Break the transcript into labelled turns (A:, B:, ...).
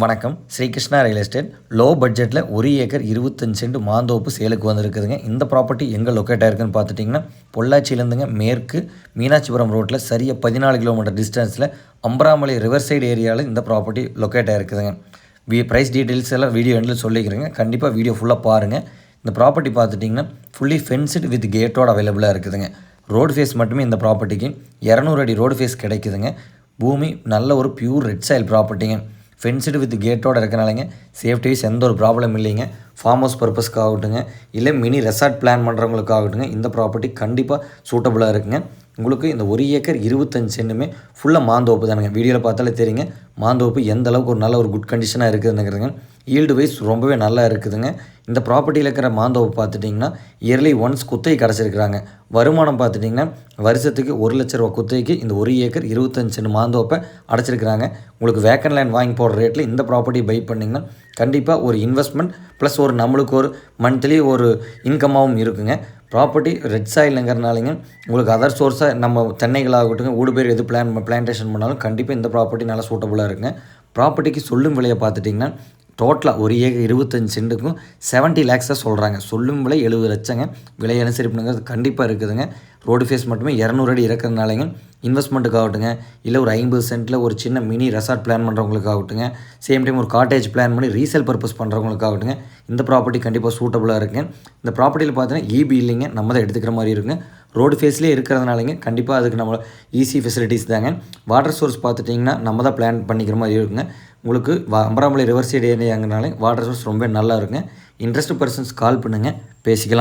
A: வணக்கம். Srikrishna real estate. Low பட்ஜெட்டில் ஒரு ஏக்கர் இருபத்தஞ்சு சென்ட் மாந்தோப்பு சேலுக்கு வந்திருக்குதுங்க. இந்த ப்ராப்பர்ட்டி எங்கே லொக்கேட் ஆயிருக்குன்னு பார்த்துட்டிங்கன்னா பொள்ளாச்சியிலேருந்துங்க மேற்கு மீனாட்சிபுரம் ரோட்டில் சரியாக பதினாலு கிலோமீட்டர் டிஸ்டன்ஸில் அம்பராமலை ரிவர் சைடு ஏரியாவில் இந்த ப்ராப்பர்ட்டி லொக்கேட் ஆயிருக்குதுங்க. வி ப்ரைஸ் டீட்டெயில்ஸ் எல்லாம் வீடியோ எண்டில் சொல்லிக்கிறேங்க. கண்டிப்பாக வீடியோ ஃபுல்லாக பாருங்கள் இந்த ப்ராப்பர்ட்டி பார்த்துட்டிங்கன்னா ஃபுல்லி ஃபென்ஸ்டு வித் கேட்டோட அவைலபிளாக இருக்குதுங்க. ரோடு ஃபேஸ் மட்டுமே இந்த ப்ராப்பர்ட்டிக்கு. இரநூறு அடி ரோடு ஃபேஸ் கிடைக்குதுங்க. பூமி நல்ல ஒரு பியூர் ரெட் சைல் ப்ராப்பர்ட்டிங்க ஃபென்சிடு வித் கேட்டோடு இருக்கனாலங்க சேஃப்டி வைஸ் எந்த ஒரு ப்ராப்ளம் இல்லைங்க. ஃபார்ம் ஹவுஸ் பர்பஸ்க்கு ஆகட்டுங்க இல்லை மினி ரெசார்ட் பிளான் பண்ணுறவங்களுக்கு ஆகட்டுங்க இந்த ப்ராப்பர்ட்டி கண்டிப்பாக சூட்டபுளாக இருக்குங்க. உங்களுக்கு இந்த ஒரு ஏக்கர் இருபத்தஞ்சு சென்னுமே ஃபுல்லாக மாந்தோப்பு தானுங்க. வீடியோவில் பார்த்தாலே தெரியுங்க மாந்தோப்பு எந்த அளவுக்கு ஒரு நல்ல ஒரு குட் கண்டிஷனாக இருக்குதுங்கிறதுங்க. ஈல்டு வைஸ் ரொம்பவே நல்லா இருக்குதுங்க. இந்த ப்ராப்பர்ட்டியில் இருக்கிற மாந்தோப்பு பார்த்துட்டிங்கன்னா இயர்லி ஒன்ஸ் குத்தகை கிடச்சிருக்கிறாங்க. வருமானம் பார்த்துட்டிங்கன்னா வருஷத்துக்கு ஒரு லட்ச ரூபா குத்தகைக்கு இந்த ஒரு ஏக்கர் இருபத்தஞ்சு சென்ட் மாந்தோப்பை அடைச்சிருக்கிறாங்க. உங்களுக்கு வேக்கன் லேண்ட் வாங்கி போடுற ரேட்டில் இந்த ப்ராப்பர்ட்டி பை பண்ணிங்கன்னா கண்டிப்பாக ஒரு இன்வெஸ்ட்மெண்ட் ப்ளஸ் ஒரு நம்மளுக்கு ஒரு மந்த்லி ஒரு இன்கமாகவும் இருக்குங்க. ப்ராப்பர்ட்டி ரெட் சாயிலுங்கிறனாலங்க உங்களுக்கு அதர் சோர்ஸாக நம்ம தென்னைகளாகட்டும் ஊடு பேர் எது பிளான் பிளான்டேஷன் பண்ணாலும் கண்டிப்பாக இந்த ப்ராப்பர்ட்டி நல்லா சூட்டபுளாக இருக்குங்க. ப்ராப்பர்ட்டிக்கு சொல்லும் விலையை பார்த்துட்டிங்கன்னா டோட்டலாக ஒரு ஏக்கர் இருபத்தஞ்சி சென்ட்டுக்கும் செவன்ட்டி லேக்ஸாக சொல்கிறாங்க சொல்லும் விலை எழுபது லட்சங்க. விலை அனுசரிப்புங்கிறது கண்டிப்பாக இருக்குதுங்க. ரோடு ஃபேஸ் மட்டுமே இரநூறு அடி இறக்குறதுனாலங்க இன்வெஸ்ட்மெண்ட்டுக்கு ஆகட்டுங்க இல்லை ஒரு ஐம்பது சென்ட்டில் ஒரு சின்ன மினி ரெசார்ட் பிளான் பண்ணுறவங்களுக்கு ஆகட்டுங்க சேம் டைம் ஒரு காட்டேஜ் பிளான் பண்ணி ரீசேல் பர்பஸ் பண்ணுறவங்களுக்கு ஆகட்டுங்க இந்த ப்ராப்பர்ட்டி கண்டிப்பாக சூட்டபுளாக இருக்குங்க. இந்த ப்ராப்பர்ட்டியில் பார்த்தீங்கன்னா இபி இல்லைங்க. நம்ம தான் எடுத்துக்கிற மாதிரி இருக்குங்க. ரோடு ஃபேஸ்லேயே இருக்கிறதுனாலங்க கண்டிப்பாக அதுக்கு நம்ம ஈஸி ஃபெசிலிட்டிஸ் தாங்க. வாட்டர் சோர்ஸ் பார்த்துட்டிங்கன்னா நம்ம தான் பிளான் பண்ணிக்கிற மாதிரி இருக்குங்க. உங்களுக்கு வ Ambaramalai riverside water source ரொம்ப நல்லா இருக்குங்க இன்ட்ரெஸ்ட் பர்சன்ஸ் கால் பண்ணுங்கள் பேசிக்கலாம்.